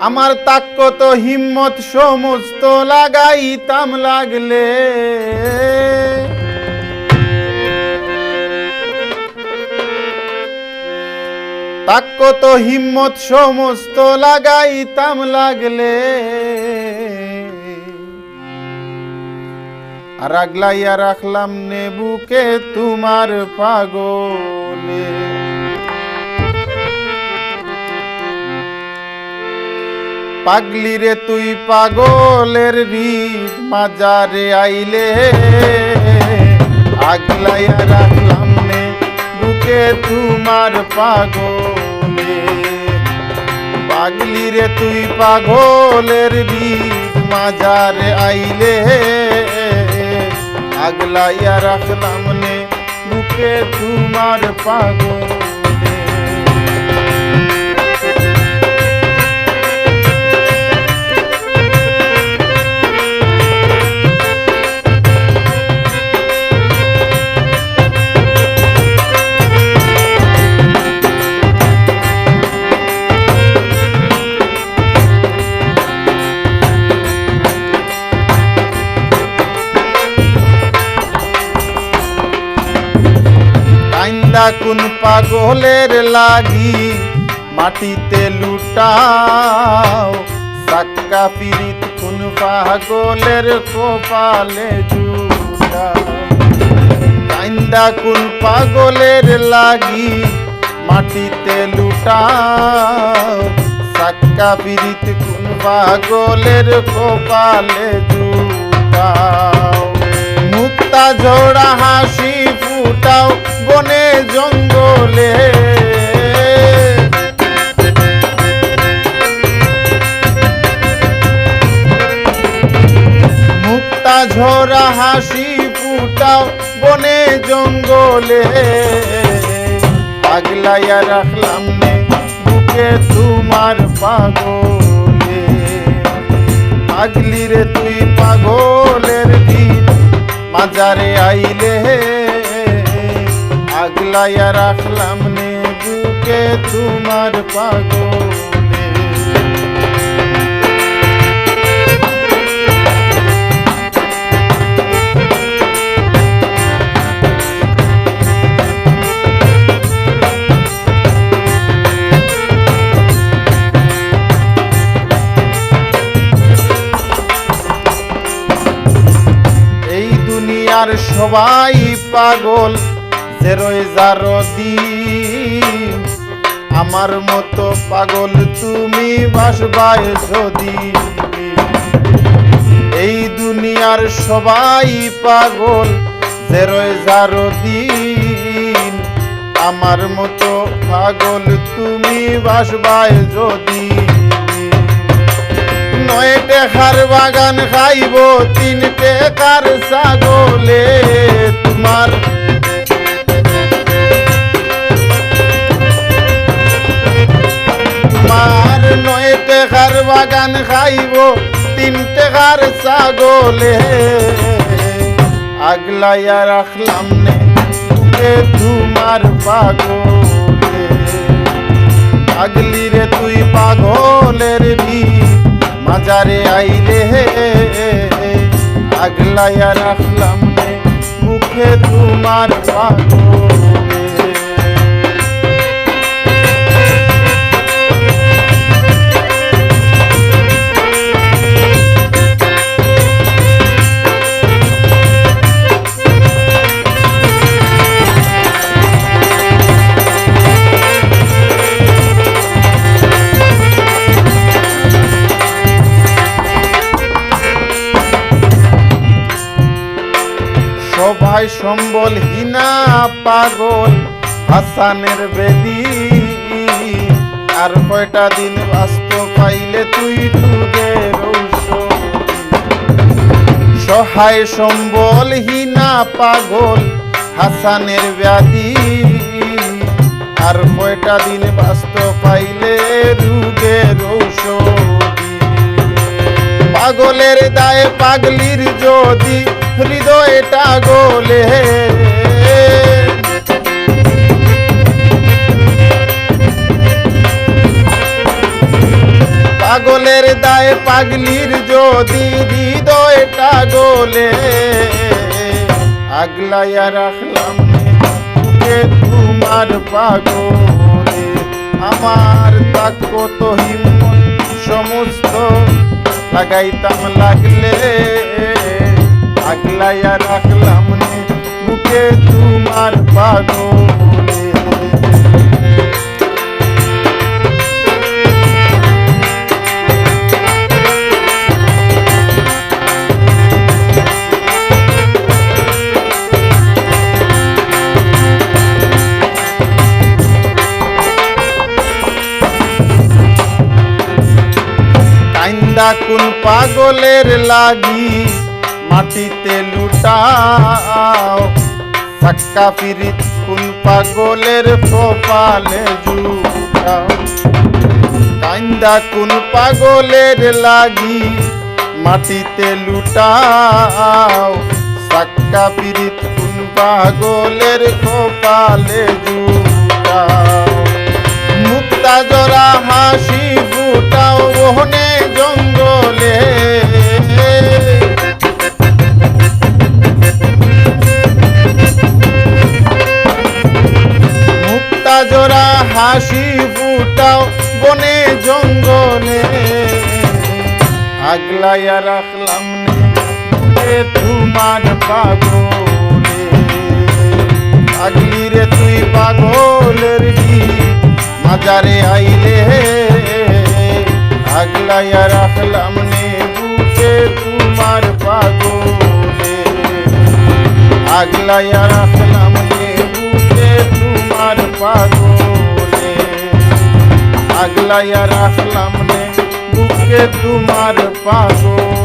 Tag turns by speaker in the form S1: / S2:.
S1: আমার তাক্য তো হিম্মত সমস্ত লাগাইতাম লাগলে। তাক্য তো হিম্মত সমস্ত লাগাইতাম লাগলে। রাগলাইয়া রাখলাম নেবুকে তোমার পাগলে। পাগলি রে তুই পাগলের রিত মাজারে আইলে। আগলাইয়া রাখলাম নে বুকে তোমার পাগলে। পাগলি রে তুই পাগলের রিত মাজারে আইলে। আগলাইয়া রাখলাম নে বুকে তোমার পাগলে। কাইন্দা কোন পাগলের লাগি মাটিতে লুটাও। সাক্কা পিরিত কোন পাগলের কপালে জুটাও। কাইন্দা কোন পাগলের লাগি মাটিতে লুটাও। সাক্কা পিরিত কোন পাগলের কপালে জুটাও। মুক্তা ঝোড়া হাসি ফুটাও বনে জঙ্গলে। মুক্তা ঝোড়া হাসি ফুটাও বনে জঙ্গলে। আগলাইয়া রাখলাম বুকে তোমার পাগলে। আগলি রে তুই পাগলের দিন মাজারে আইলে আগলাইয়া রাখলাম নে বুকে তোমার পাগলে। সবাই পাগল, জেরোয় যারো দিন। আমার মতো পাগল তুমি বাসবায় যদি। এই দুনিয়ার সবাই পাগল, জেরোয় যারো দিন। আমার মতো পাগল তুমি বাসবায় যদি। নয় টেকার বাগান খাইব তিন টেকার ছাগলে তোমার। তোমার নয় টেকার বাগান খাইব তিন টেকার ছাগলে। আগলাইয়া রাখলাম নে তোমার পাগলে। আগলি রে তুই পাগলের ভি মাজারে আইলে হে আগলাইয়া রাখলাম মুখে তোমার পাগলে। সম্বল হিনা পাগল, হাসানের বেদি। আর কয়টা দিন বাস্ত পাইলে তুই ডুবে সহায় সম্বল হিনা পাগল, হাসানের ব্যাধি। আর কয়টা দিন বাস্ত পাইলে রুগে রৌষধি পাগলের দায়ে পাগলির যদি হৃদয়টা গোলে। পাগলের দায় পাগলির যদি হৃদয়টা গোলে, আগলাইয়া রাখলাম তোমার পাগলে। আমার তাক কত সমস্ত লাগাইতাম লাগলে। আগলাইয়া রাখলাম নে বুকে তোমার পাগলে কোন পাগলের লাগি মাটিতে লুটাও। সাক্কা পিরিত কোন পাগলের কপালে জুটাও। কান্দা কোন পাগলের লাগি মাটিতে লুটাও। সাক্কা পিরিত কোন পাগলের কপালে জুটাও। মুক্তা জরা হাসি ফুটাও ওহনে জঙ্গলে। জরা হাসি ফুটাও বনে জঙ্গলে। আগলাইয়া রাখলাম তোমার পাগলে। আগলি রে তুই পাগলের গীত মাজারে আইলে। আগলাইয়া রাখলাম নে তোমার পাগলে। আগলাইয়া রাখলাম তোমার পাগলে। আগলাইয়া রাখলাম নে বুকে তোমার পাগলে।